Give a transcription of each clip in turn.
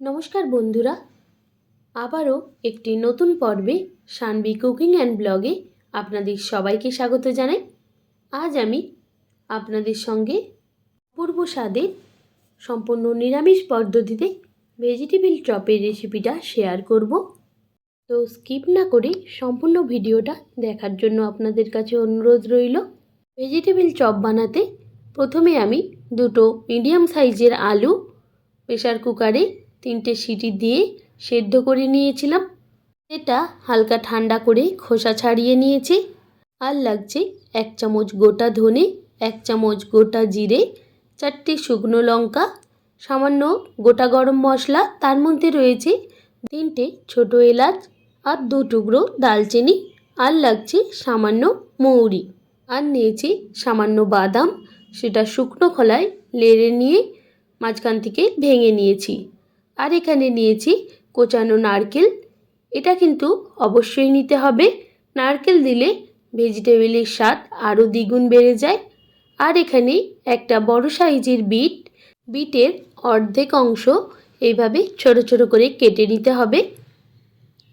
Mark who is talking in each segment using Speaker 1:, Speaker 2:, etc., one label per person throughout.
Speaker 1: নমস্কার বন্ধুরা, আবারও একটি নতুন পর্বে সানবি কুকিং অ্যান্ড ব্লগে আপনাদের সবাইকে স্বাগত জানাই। আজ আমি আপনাদের সঙ্গে পূর্ব স্বাদের সম্পূর্ণ নিরামিষ পদ্ধতিতে ভেজিটেবিল চপের রেসিপিটা শেয়ার করব। তো স্কিপ না করে সম্পূর্ণ ভিডিওটা দেখার জন্য আপনাদের কাছে অনুরোধ রইল। ভেজিটেবিল চপ বানাতে প্রথমে আমি দুটো মিডিয়াম সাইজের আলু প্রেশার কুকারে তিনটে সিটি দিয়ে সেদ্ধ করে নিয়েছিলাম। এটা হালকা ঠান্ডা করে খোসা ছাড়িয়ে নিয়েছি। আর লাগছে এক চামচ গোটা ধনে, এক চামচ গোটা জিরে, চারটে শুকনো লঙ্কা, সামান্য গোটা গরম মশলা। তার মধ্যে রয়েছে তিনটে ছোট এলাচ আর দু টুকরো দালচিনি। আর লাগছে সামান্য মৌরি। আর নিয়েছি সামান্য বাদাম। সেটা শুকনো খোলায় লেড়ে নিয়ে মাঝখান থেকে ভেঙে নিয়েছি। আর এখানে নিয়েছি কোচানো নারকেল। এটা কিন্তু অবশ্যই নিতে হবে। নারকেল দিলে ভেজিটেবিলের স্বাদ আরও দ্বিগুণ বেড়ে যায়। আর এখানে একটা বড় সাইজের বিট, বিটের অর্ধেক অংশ এইভাবে ছোট ছোট করে কেটে নিতে হবে।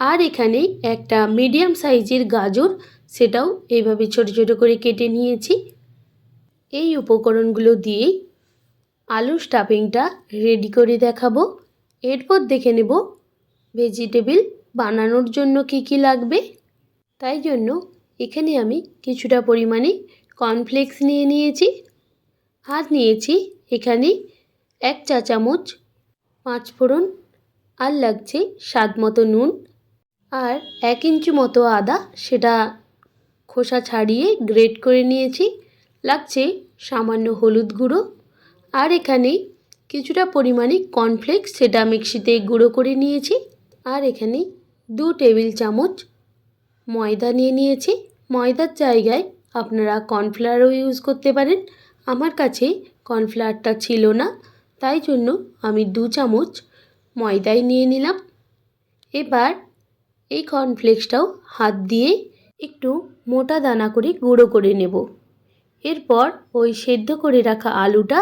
Speaker 1: আর এখানে একটা মিডিয়াম সাইজের গাজর, সেটাও এইভাবে ছোট ছোট করে কেটে নিয়েছি। এই উপকরণগুলো দিয়েই আলু স্টাফিংটা রেডি করে দেখাবো। এরপর দেখে নেব ভেজিটেবিল বানানোর জন্য কি কি লাগবে। তাই জন্য এখানে আমি কিছুটা পরিমাণে কর্নফ্লেক্স নিয়ে নিয়েছি আর নিয়েছি এখানে এক চা চামচ পাঁচ ফোড়ন আর লাগছে স্বাদ মতো নুন আর এক ইঞ্চি মতো আদা, সেটা খোসা ছাড়িয়ে গ্রেট করে নিয়েছি। লাগছে সামান্য হলুদ গুঁড়ো আর এখানে কিছুটা পরিমাণে কর্নফ্লেক্স সেটা মিক্সিতে গুঁড়ো করে নিয়েছি। আর এখানে দু টেবিল চামচ ময়দা নিয়ে নিয়েছি। ময়দার জায়গায় আপনারা কর্নফ্লাওয়ারও ইউজ করতে পারেন। আমার কাছে কর্নফ্লাওয়ারটা ছিল না, তাই জন্য আমি দু চামচ ময়দাই নিয়ে নিলাম। এবার এই কর্নফ্লেক্সটাও হাত দিয়ে একটু মোটা দানা করে গুঁড়ো করে নেব। এরপর ওই সেদ্ধ করে রাখা আলুটা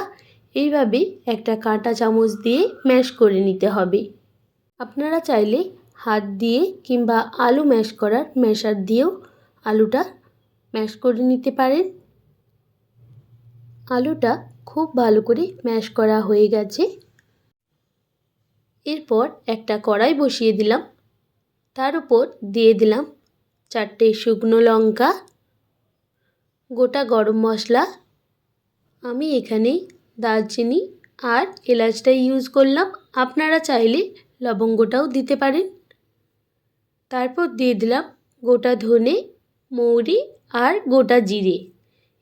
Speaker 1: এইভাবে একটা কাঁটা চামচ দিয়ে ম্যাশ করে নিতে হবে। আপনারা চাইলে হাত দিয়ে কিংবা আলু ম্যাশ করার ম্যাশার দিয়েও আলুটা ম্যাশ করে নিতে পারেন। আলুটা খুব ভালো করে ম্যাশ করা হয়ে গেছে। এরপর একটা কড়াই বসিয়ে দিলাম। তার উপর দিয়ে দিলাম চারটে শুকনো লঙ্কা, গোটা গরম মশলা। আমি এখানে দারচিনি আর এলাচটাই ইউজ করলাম। আপনারা চাইলে লবঙ্গটাও দিতে পারেন। তারপর দিয়ে দিলাম গোটা ধনে, মৌরি আর গোটা জিরে।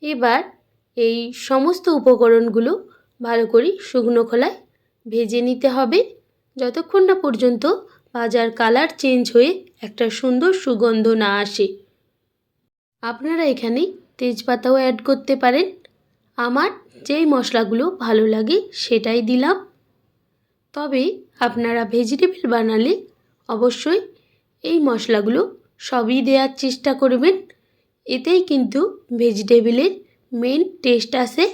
Speaker 1: এবার এই সমস্ত উপকরণগুলো ভালো করে শুকনো খোলায় ভেজে নিতে হবে। যতক্ষণ না পর্যন্ত ভাজার কালার চেঞ্জ হয়ে একটা সুন্দর সুগন্ধ না আসে। আপনারা এখানে তেজপাতাও অ্যাড করতে পারেন। আমার যেই মশলাগুলো ভালো লাগে সেটাই দিলাম। তবে আপনারা ভেজিটেবল বানালে অবশ্যই এই মশলাগুলো সবই দেওয়ার চেষ্টা করবেন। এতেই কিন্তু ভেজিটেবলের মেন টেস্ট আসে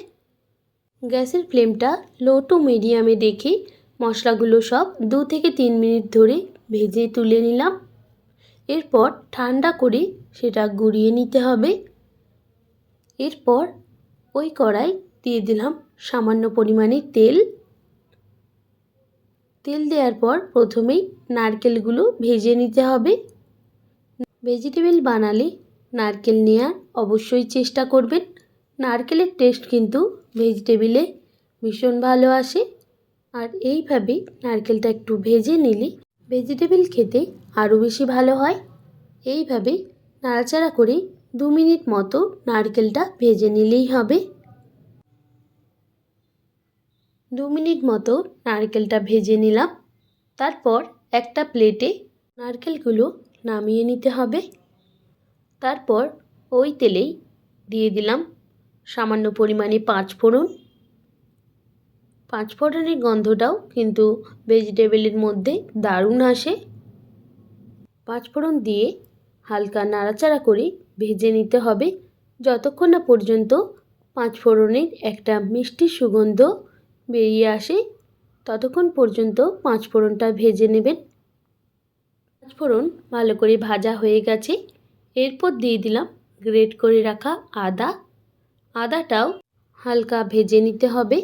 Speaker 1: গ্যাসের ফ্লেমটা লো টু মিডিয়ামে দেখে মশলাগুলো সব দু থেকে তিন মিনিট ধরে ভেজে তুলে নিলাম। এরপর ঠান্ডা করে সেটা গুঁড়িয়ে নিতে হবে। এরপর ওই কড়াই দিয়ে দিলাম সামান্য পরিমাণে তেল। তেল দেওয়ার পর প্রথমেই নারকেলগুলো ভেজে নিতে হবে। ভেজিটেবল বানালে নারকেল নেওয়ার অবশ্যই চেষ্টা করবেন। নারকেলের টেস্ট কিন্তু ভেজিটেবিলে ভীষণ ভালো আসে। আর এইভাবে নারকেলটা একটু ভেজে নিলে ভেজিটেবিল খেতে আরও বেশি ভালো হয়। এইভাবে নাড়াচাড়া করে দু মিনিট মতো নারকেলটা ভেজে নিলেই হবে। দু মিনিট মতো নারকেলটা ভেজে নিলাম। তারপর একটা প্লেটে নারকেলগুলো নামিয়ে নিতে হবে। তারপর ওই তেলেই দিয়ে দিলাম সামান্য পরিমাণে পাঁচ ফোড়ন। পাঁচ ফোড়নের গন্ধটাও কিন্তু ভেজিটেবলের মধ্যে দারুণ আসে। পাঁচ ফোড়ন দিয়ে হালকা নাড়াচাড়া করে ভেজে নিতে হবে। যতক্ষণ না পর্যন্ত পাঁচ ফোড়নের একটা মিষ্টি সুগন্ধ বেরিয়ে আসে, ততক্ষণ পর্যন্ত পাঁচফোড়নটা ভেজে নেবেন। পাঁচফোড়ন ভালো করে ভাজা হয়ে গেছে। এরপর দিয়ে দিলাম গ্রেট করে রাখা আদা। আদাটাও হালকা ভেজে নিতে হবে।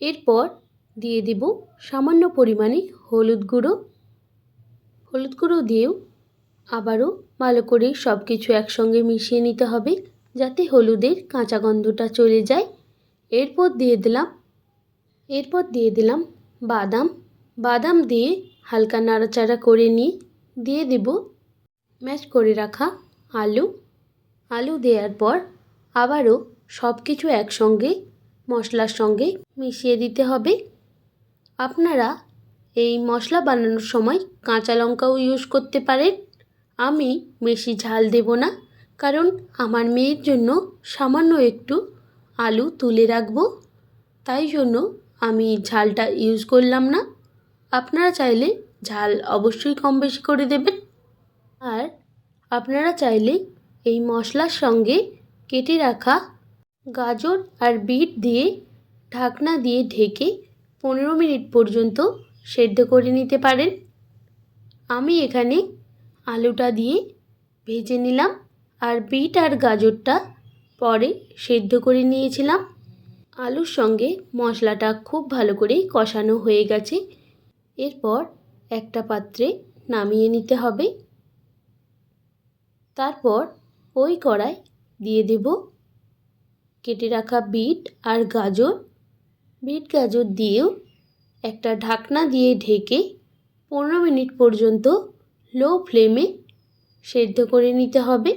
Speaker 1: এরপর দিয়ে দিব সামান্য পরিমাণে হলুদ গুঁড়ো। হলুদ গুঁড়ো দিয়েও আবারও ভালো করে সব কিছু একসঙ্গে মিশিয়ে নিতে হবে যাতে হলুদের কাঁচা গন্ধটা চলে যায়। এরপর দিয়ে দিলাম, এরপর দিয়ে দিলাম বাদাম। বাদাম দিয়ে হালকা নাড়াচাড়া করে নিয়ে দিয়ে দেব ম্যাশ করে রাখা আলু। আলু দেওয়ার পর আবারও সব কিছু একসঙ্গে মশলার সঙ্গে মিশিয়ে দিতে হবে। আপনারা এই মশলা বানানোর সময় কাঁচা লঙ্কাও ইউজ করতে পারেন। আমি বেশি ঝাল দেব না, কারণ আমার মেয়ের জন্য সামান্য একটু আলু তুলে রাখব। তাই জন্য আমি ঝালটা ইউজ করলাম না। আপনারা চাইলে ঝাল অবশ্যই কম বেশি করে দেবেন। আর আপনারা চাইলে এই মশলার সঙ্গে কেটে রাখা গাজর আর বিট দিয়ে ঢাকনা দিয়ে ঢেকে পনেরো মিনিট পর্যন্ত সেদ্ধ করে নিতে পারেন। আমি এখানে আলুটা দিয়ে ভেজে নিলাম আর বিট আর গাজরটা পরে সেদ্ধ করে নিয়েছিলাম। আলুর সঙ্গে মশলাটা খুব ভালো করে কষানো হয়ে গেছে। এরপর একটা পাত্রে নামিয়ে নিতে হবে। তারপর ওই কড়াই দিয়ে দেব। কেটে রাখা বিট আর গাজর। বিট গাজর দিয়েও একটা ঢাকনা দিয়ে ঢেকে পনেরো মিনিট পর্যন্ত লো ফ্লেমে সেদ্ধ করে নিতে হবে।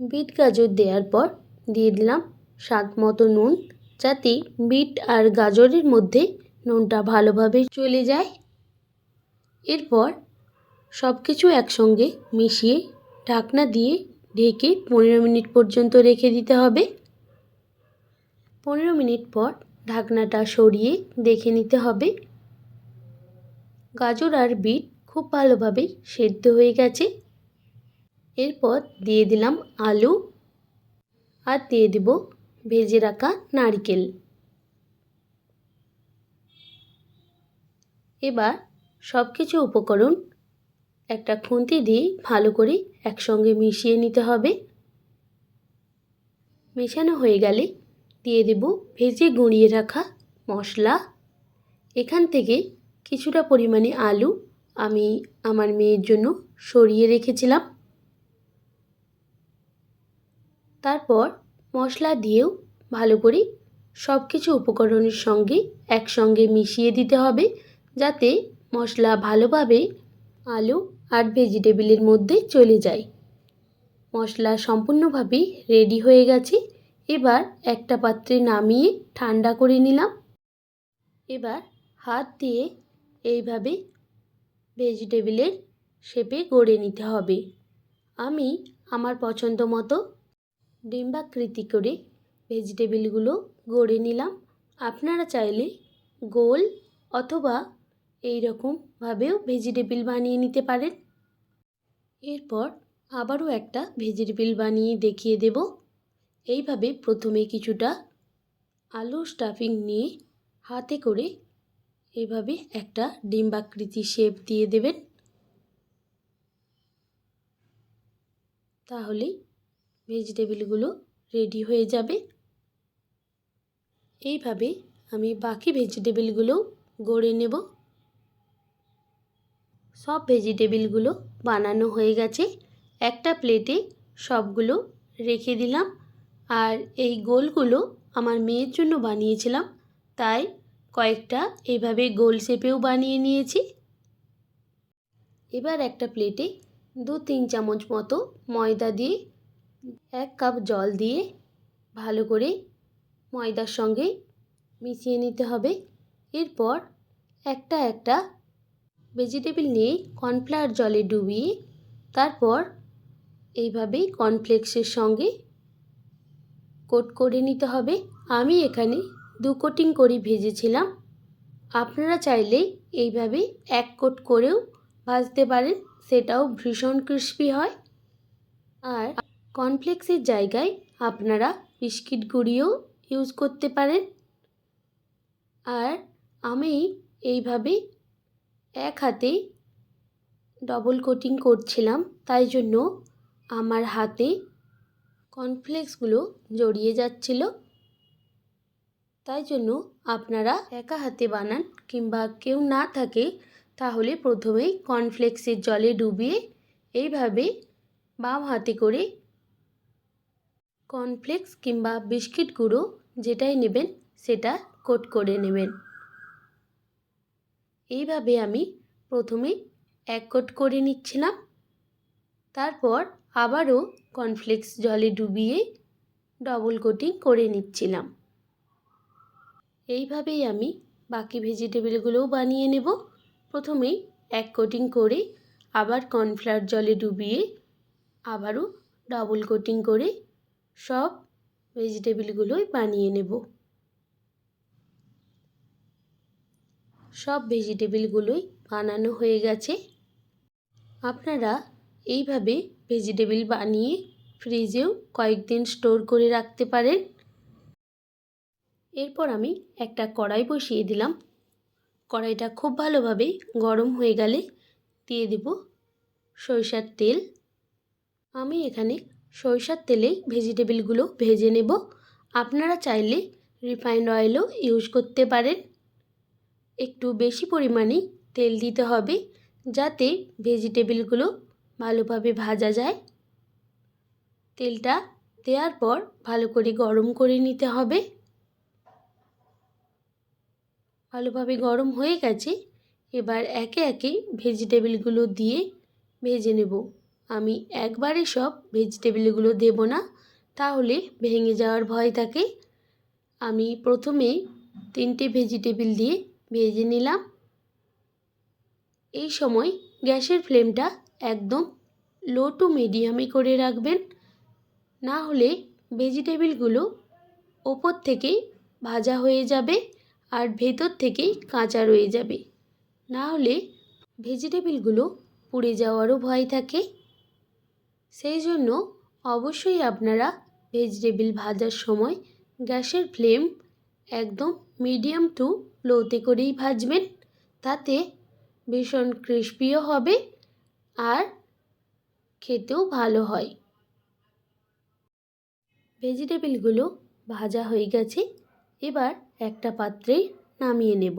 Speaker 1: বিট গাজর দেওয়ার পর দিয়ে দিলাম স্বাদ মতো নুন, যাতে বিট আর গাজরের মধ্যে নুনটা ভালোভাবে চলে যায়। এরপর সব কিছু একসঙ্গে মিশিয়ে ঢাকনা দিয়ে ঢেকে পনেরো মিনিট পর্যন্ত রেখে দিতে হবে। পনেরো মিনিট পর ঢাকনাটা সরিয়ে দেখে নিতে হবে। গাজর আর বিট খুব ভালোভাবে সেদ্ধ হয়ে গেছে। এরপর দিয়ে দিলাম আলু আর দিয়ে দেব ভেজে রাখা নারকেল। এবার সব কিছু উপকরণ একটা খুন্তি দিয়ে ভালো করে একসঙ্গে মিশিয়ে নিতে হবে। মেশানো হয়ে গেলে দিয়ে দেব ভেজে গুঁড়িয়ে রাখা মশলা। এখান থেকে কিছুটা পরিমাণে আলু আমি আমার মেয়ের জন্য সরিয়ে রেখেছিলাম। তারপর মশলা দিয়েও ভালো করে সব কিছু উপকরণের সঙ্গে একসঙ্গে মিশিয়ে দিতে হবে যাতে মশলা ভালোভাবে আলু আর ভেজিটেবিলের মধ্যে চলে যায়। মশলা সম্পূর্ণভাবে রেডি হয়ে গেছে। এবার একটা পাত্রে নামিয়ে ঠান্ডা করে নিলাম। এবার হাত দিয়ে এইভাবে ভেজিটেবিলের শেপে গড়ে নিতে হবে। আমি আমার পছন্দ মতো ডিম্বাকৃতি করে ভেজিটেবিলগুলো গড়ে নিলাম। আপনারা চাইলে গোল অথবা এই রকমভাবেও ভেজিটেবিল বানিয়ে নিতে পারেন। এরপর আবারও একটা ভেজিটেবিল বানিয়ে দেখিয়ে দেব। এইভাবে প্রথমে কিছুটা আলু স্টাফিং নিয়ে হাতে করে এইভাবে একটা ডিম্বাকৃতি শেপ দিয়ে দেবেন। তাহলেই ভেজিটেবিলগুলো রেডি হয়ে যাবে। এইভাবে আমি বাকি ভেজিটেবিলগুলো গড়ে নেব। সব ভেজিটেবিলগুলো বানানো হয়ে গেছে। একটা প্লেটে সবগুলো রেখে দিলাম। আর এই গোলগুলো আমার মেয়ের জন্য বানিয়েছিলাম। তাই কয়েকটা এইভাবে গোল শেপেও বানিয়ে নিয়েছি। এবার একটা প্লেটে দু তিন চামচ মতো ময়দা দিয়ে এক কাপ জল দিয়ে ভালো করে ময়দার সঙ্গে মিশিয়ে নিতে হবে। এরপর একটা একটা ভেজিটেবিল নিয়ে কর্নফ্লাওয়ার জলে ডুবিয়ে তারপর এইভাবেই কর্নফ্লেক্সের সঙ্গে কোট করে নিতে হবে। আমি এখানে দু কোটিং করে ভেজেছিলাম। আপনারা চাইলে এইভাবে এক কোট করেও ভাজতে পারেন, সেটাও ভীষণ ক্রিস্পি হয়। আর কর্নফ্লেক্সের জায়গায় আপনারা বিস্কিট গুঁড়িও ইউজ করতে পারেন। আর আমি এইভাবে এক হাতে ডবল কোটিং করছিলাম, তাই জন্য আমার হাতে কর্নফ্লেক্সগুলো জড়িয়ে যাচ্ছিল। তাই জন্য আপনারা একা হাতে বানান কিংবা কেউ না থাকে, তাহলে প্রথমেই কর্নফ্লেক্সের জলে ডুবিয়ে এইভাবে বাম হাতে করে কর্নফ্লেক্স কিংবা বিস্কিট গুঁড়ো যেটাই নেবেন সেটা কোট করে নেবেন। এইভাবে আমি প্রথমে এক কোট করে নিচ্ছিলাম। তারপর আবারও কর্নফ্লেক্স জলে ডুবিয়ে ডবল কোটিং করে নিচ্ছিলাম। এইভাবেই আমি বাকি ভেজিটেবলগুলোও বানিয়ে নেব। প্রথমেই এক কোটিং করে আবার কর্নফ্লাওয়ার জলে ডুবিয়ে আবারও ডাবল কোটিং করে সব ভেজিটেবলগুলোই বানিয়ে নেব। সব ভেজিটেবলগুলোই বানানো হয়ে গেছে। আপনারা এইভাবে ভেজিটেবল বানিয়ে ফ্রিজেও কয়েকদিন স্টোর করে রাখতে পারেন। এরপর আমি একটা কড়াই বসিয়ে দিলাম। কড়াইটা খুব ভালোভাবে গরম হয়ে গেলে দিয়ে দেব সরিষার তেল। আমি এখানে সরিষার তেলেই ভেজিটেবলগুলো ভেজে নেব। আপনারা চাইলে রিফাইন্ড অয়েলও ইউজ করতে পারেন। একটু বেশি পরিমাণে তেল দিতে হবে যাতে ভেজিটেবলগুলো ভালোভাবে ভাজা যায়। তেলটা দেওয়ার পর ভালো করে গরম করে নিতে হবে। ভালোভাবে গরম হয়ে গেছে, এবার একে একে ভেজিটেবিলগুলো দিয়ে ভেজে নেব। আমি একবারে সব ভেজিটেবিলগুলো দেব না, তাহলে ভেঙে যাওয়ার ভয় থাকে। আমি প্রথমে তিনটে ভেজিটেবিল দিয়ে ভেজে নিলাম। এই সময় গ্যাসের ফ্লেমটা একদম লো টু মিডিয়ামে করে রাখবেন। না হলে ভেজিটেবলগুলো ওপর থেকে ভাজা হয়ে যাবে। আর ভেতর থেকেই কাঁচা রয়ে যাবে। না হলে ভেজিটেবলগুলো পুড়ে যাওয়ারও ভয় থাকে। সেই জন্য অবশ্যই আপনারা ভেজিটেবিল ভাজার সময় গ্যাসের ফ্লেম একদম মিডিয়াম টু লোতে করেই ভাজবেন। তাতে ভীষণ ক্রিস্পিও হবে আর খেতেও ভালো হয়। ভেজিটেবিলগুলো ভাজা হয়ে গেছে। এবার একটা পাত্রে নামিয়ে নেব।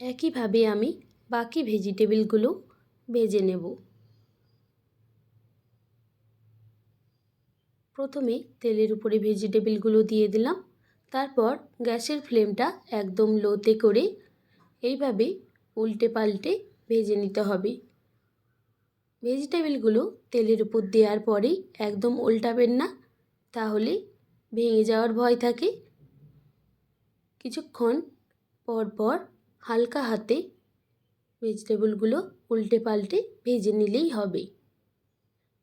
Speaker 1: একইভাবে আমি বাকি ভেজিটেবলগুলো ভেজে নেব। প্রথমে তেলের উপরে ভেজিটেবলগুলো দিয়ে দিলাম। তারপর গ্যাসের ফ্লেমটা একদম লোতে করে এইভাবে উল্টে পাল্টে ভেজে নিতে হবে। ভেজিটেবলগুলো তেলের উপর দেওয়ার পরেই একদম উল্টাবেন না, তাহলে ভেঙে যাওয়ার ভয় থাকে। কিছুক্ষণ পর পর হালকা হাতে ভেজিটেবলগুলো উল্টে পাল্টে ভেজে নিলেই হবে।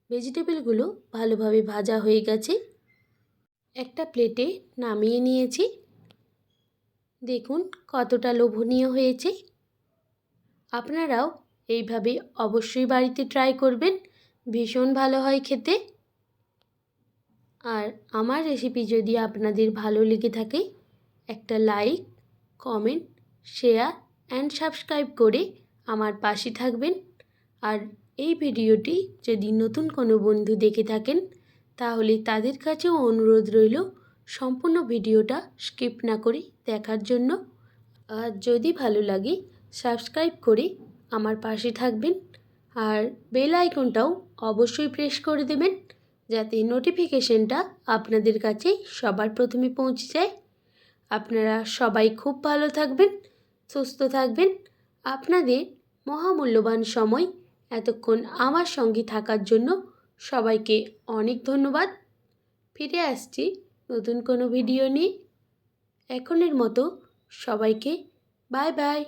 Speaker 1: ভেজিটেবলগুলো ভালোভাবে ভাজা হয়ে গেছে। একটা প্লেটে নামিয়ে নিয়েছি। দেখুন কতটা লোভনীয় হয়েছে। আপনারাও এইভাবে অবশ্যই বাড়িতে ট্রাই করবেন। ভীষণ ভালো হয় খেতে। আর আমার রেসিপি যদি আপনাদের ভালো লেগে থাকে একটা like comment share and subscribe করে আমার পাশে থাকবেন। আর এই ভিডিওটি যদি নতুন কোনো বন্ধু দেখে থাকেন, তাহলে তাদের কাছেও অনুরোধ রইল সম্পূর্ণ ভিডিওটা স্কিপ না করে দেখার জন্য। আর যদি ভালো লাগে সাবস্ক্রাইব করে আমার পাশে থাকবেন। আর বেল আইকনটাও অবশ্যই প্রেস করে দেবেন, যাতে নোটিফিকেশনটা আপনাদের কাছে সবার প্রথমে পৌঁছে যায়। আপনারা সবাই খুব ভালো থাকবেন, সুস্থ থাকবেন। আপনাদের মহামূল্যবান সময় এতক্ষণ আমার সঙ্গে থাকার জন্য সবাইকে অনেক ধন্যবাদ। ফিরে আসছি নতুন কোনো ভিডিও নিয়ে। এখনের মতো সবাইকে বাই বাই।